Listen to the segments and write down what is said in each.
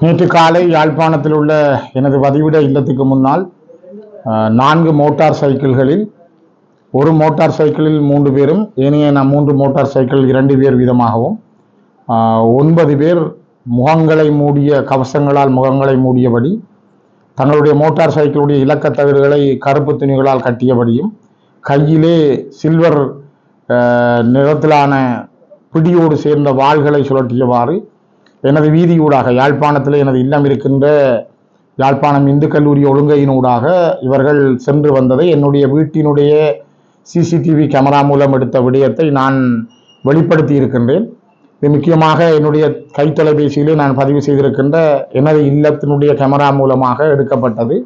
நேற்று காலை யாழ்ப்பாணத்தில் உள்ள எனது வதிவிட இல்லத்துக்கு முன்னால் நான்கு மோட்டார் சைக்கிள்களில் ஒரு மோட்டார் சைக்கிளில் மூன்று பேரும் ஏனைய நம் மூன்று மோட்டார் சைக்கிள் இரண்டு பேர் வீதமாகவும் ஒன்பது பேர் முகங்களை மூடிய கவசங்களால் முகங்களை மூடியபடி தங்களுடைய மோட்டார் சைக்கிளுடைய இலக்கத் தகடுகளை கருப்பு துணிகளால் கட்டியபடியும் கையிலே சில்வர் நிறத்திலான பிடியோடு சேர்ந்த வாள்களை சுழற்றியவாறு எனது வீதியூடாக யாழ்ப்பாணத்தில் எனது இல்லம் இருக்கின்ற யாழ்ப்பாணம் இந்து கல்லூரி ஒழுங்கையினூடாக இவர்கள் சென்று வந்ததை என்னுடைய வீட்டினுடைய சிசிடிவி கேமரா மூலம் எடுத்த விடயத்தை நான் வெளிப்படுத்தி இருக்கின்றேன் இது முக்கியமாக என்னுடைய கைத்தொலைபேசியிலே நான் பதிவு செய்திருக்கின்ற எனது இல்லத்தினுடைய கேமரா மூலமாக எடுக்கப்பட்டது.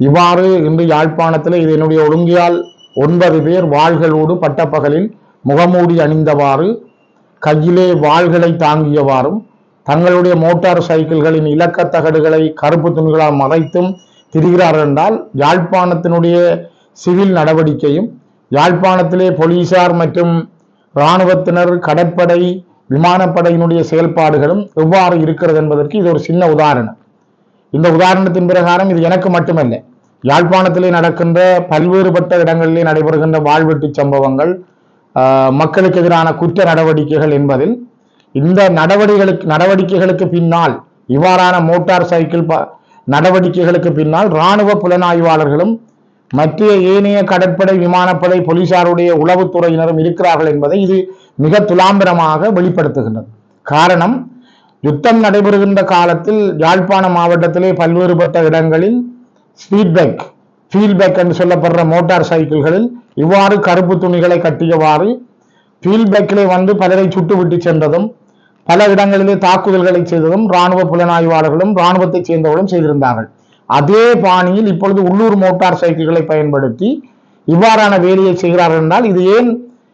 இவ்வாறு இன்று யாழ்ப்பாணத்தில் இது என்னுடைய ஒழுங்கியால் ஒன்பது பேர் வாள்களோடு பட்டப்பகலில் முகமூடி அணிந்தவாறு கையிலே வாள்களை தாங்கியவாறும் தங்களுடைய மோட்டார் சைக்கிள்களின் இலக்க தகடுகளை கருப்பு துணிகளால் மறைத்தும் திரிகிறார்கள் என்றால் யாழ்ப்பாணத்தினுடைய சிவில் நடவடிக்கையும் யாழ்ப்பாணத்திலே போலீசார் மற்றும் இராணுவத்தினர் கடற்படை விமானப்படையினுடைய செயல்பாடுகளும் எவ்வாறு இருக்கிறது என்பதற்கு இது ஒரு சின்ன உதாரணம். இந்த உதாரணத்தின் பிரகாரம் இது எனக்கு மட்டுமல்ல யாழ்ப்பாணத்திலே நடக்கின்ற பல்வேறுபட்ட இடங்களிலே நடைபெறுகின்ற வாழ்வெட்டு சம்பவங்கள் மக்களுக்கு எதிரான குற்ற நடவடிக்கைகள் என்பதில் இந்த நடவடிக்கைகளுக்கு நடவடிக்கைகளுக்கு பின்னால் இவ்வாறான மோட்டார் சைக்கிள் ப- நடவடிக்கைகளுக்கு பின்னால் இராணுவ புலனாய்வாளர்களும் மத்திய ஏனைய கடற்படை விமானப்படை போலீசாருடைய உளவுத்துறையினரும் இருக்கிறார்கள் என்பதை இது மிக துலாம்பரமாக வெளிப்படுத்துகின்றது. காரணம் யுத்தம் நடைபெறுகின்ற காலத்தில் யாழ்ப்பாண மாவட்டத்திலே பல்வேறுபட்ட இடங்களில் ஸ்பீட்பேக் ஃபீல்பேக் என்று சொல்லப்படுற மோட்டார் சைக்கிள்களில் இவ்வாறு கருப்பு துணிகளை கட்டியவாறு ஃபீல்பேக்கிலே வந்து பலரை சுட்டுவிட்டு சென்றதும் பல இடங்களிலே தாக்குதல்களை செய்ததும் ராணுவ புலனாய்வாளர்களும் ராணுவத்தைச் சேர்ந்தவர்களும் செய்திருந்தார்கள். அதே பாணியில் இப்பொழுது உள்ளூர் மோட்டார் சைக்கிள்களை பயன்படுத்தி இவ்வாறான வேலையை செய்கிறார்கள் என்றால் இது ஏன்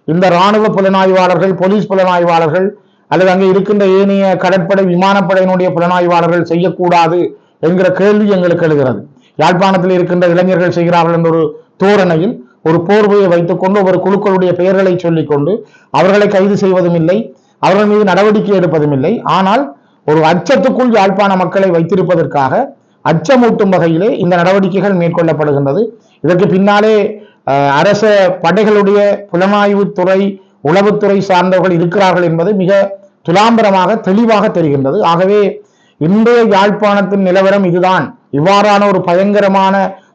இந்த ராணுவ புலனாய்வாளர்கள் போலீஸ் புலனாய்வாளர்கள் அல்லது அங்கே இருக்கின்ற ஏனைய கடற்படை விமானப்படையினுடைய புலனாய்வாளர்கள் செய்யக்கூடாது என்கிற கேள்வி எங்களுக்கு எழுகிறது. யாழ்ப்பாணத்தில் இருக்கின்ற இளைஞர்கள் செய்கிறார்கள் என்ற ஒரு தோரணையில் ஒரு போர்வையை வைத்துக்கொண்டு ஒரு குழுக்களுடைய பெயர்களை சொல்லிக்கொண்டு அவர்களை கைது செய்வதும் இல்லை. அவர்கள் மீது நடவடிக்கை எடுப்பதும் இல்லை. ஆனால் ஒரு அச்சத்துக்குள் யாழ்ப்பாண மக்களை வைத்திருப்பதற்காக அச்சமூட்டும் வகையிலே இந்த நடவடிக்கைகள் மேற்கொள்ளப்படுகின்றது. இதற்கு பின்னாலே அரச படைகளுடைய புலனாய்வுத்துறை உளவுத்துறை சார்ந்தவர்கள் இருக்கிறார்கள் என்பது மிக துலாம்பரமாக தெளிவாக தெரிகின்றது. ஆகவே இன்றைய யாழ்ப்பாணத்தின் நிலவரம் இதுதான். இவ்வாறான ஒரு பயங்கரமான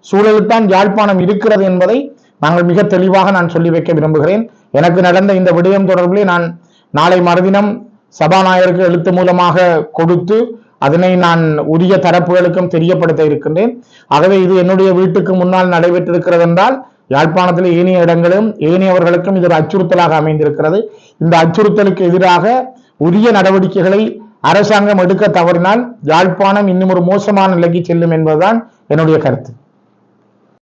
சூழலுத்தான் யாழ்ப்பாணம் இருக்கிறது என்பதை நாங்கள் மிக தெளிவாக நான் சொல்லி வைக்க விரும்புகிறேன். எனக்கு நடந்த இந்த விடயம் தொடர்பிலே நான் நாளை மறுதினம் சபாநாயகருக்கு எழுத்து மூலமாக கொடுத்து அதனை நான் உரிய தரப்புகளுக்கும் தெரியப்படுத்த இருக்கின்றேன். ஆகவே இது என்னுடைய வீட்டுக்கு முன்னால் நடைபெற்றிருக்கிறது என்றால் யாழ்ப்பாணத்தில் ஏனைய இடங்களும் ஏனையவர்களுக்கும் இது ஒரு அச்சுறுத்தலாக அமைந்திருக்கிறது. இந்த அச்சுறுத்தலுக்கு எதிராக உரிய நடவடிக்கைகளை அரசாங்கம் எடுக்க தவறினால் யாழ்ப்பாணம் இன்னும் ஒரு மோசமான நிலைக்கு செல்லும் என்பதுதான் என்னுடைய கருத்து.